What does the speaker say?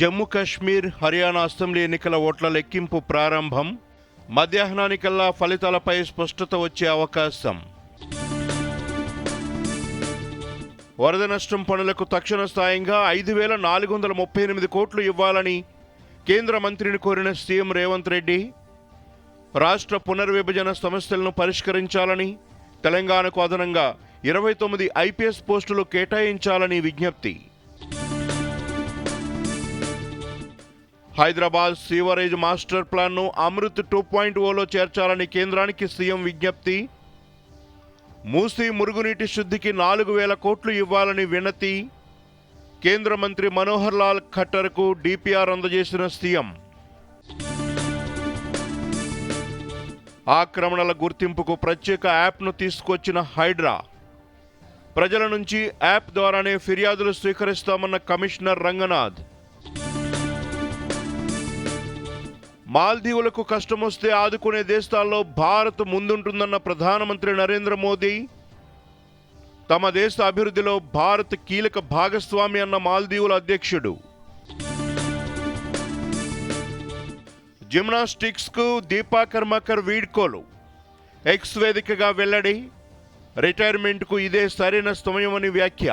Jammu Kashmir Haryana assembly ఎన్నికల ఓట్ల లెక్కింపు ప్రారంభం. మధ్యాహ్నానికల్లా ఫలితాలపై స్పష్టత వచ్చే అవకాశం. వరద నష్టం పనులకు తక్షణ స్థాయిగా ఐదు వేల నాలుగు వందల ముప్పై ఎనిమిది కోట్లు ఇవ్వాలని కేంద్ర మంత్రిని కోరిన సీఎం రేవంత్ రెడ్డి. రాష్ట్ర పునర్విభజన సమస్యలను పరిష్కరించాలని తెలంగాణకు అదనంగా ఇరవై తొమ్మిది ఐపీఎస్ పోస్టులు కేటాయించాలని విజ్ఞప్తి. హైదరాబాద్ సీవరేజ్ మాస్టర్ ప్లాన్ను అమృత్ టూ పాయింట్ ఓలో చేర్చాలని కేంద్రానికి సీఎం విజ్ఞప్తి. మూసీ మురుగునీటి శుద్ధికి నాలుగు వేల కోట్లు ఇవ్వాలని వినతి. కేంద్ర మంత్రి మనోహర్ లాల్ ఖట్టర్కు డిపిఆర్ అందజేసిన సీఎం. ఆక్రమణల గుర్తింపుకు ప్రత్యేక యాప్ను తీసుకొచ్చిన హైడ్రా. ప్రజల నుంచి యాప్ ద్వారానే ఫిర్యాదులు స్వీకరిస్తామన్న కమిషనర్ రంగనాథ్. మాల్దీవులకు కష్టమొస్తే ఆదుకునే దేశాల్లో భారత్ ముందుంటుందన్న ప్రధానమంత్రి నరేంద్ర మోదీ తమ దేశ అభివృద్ధిలో భారత్ కీలక భాగస్వామి అన్న మాల్దీవుల అధ్యక్షుడు. జిమ్నాస్టిక్స్కు దీపా కర్మాకర్ వీడ్కోలు. ఎక్స్ వేదికగా వెల్లడి రిటైర్మెంట్కు ఇదే సరైన సమయమని వ్యాఖ్య.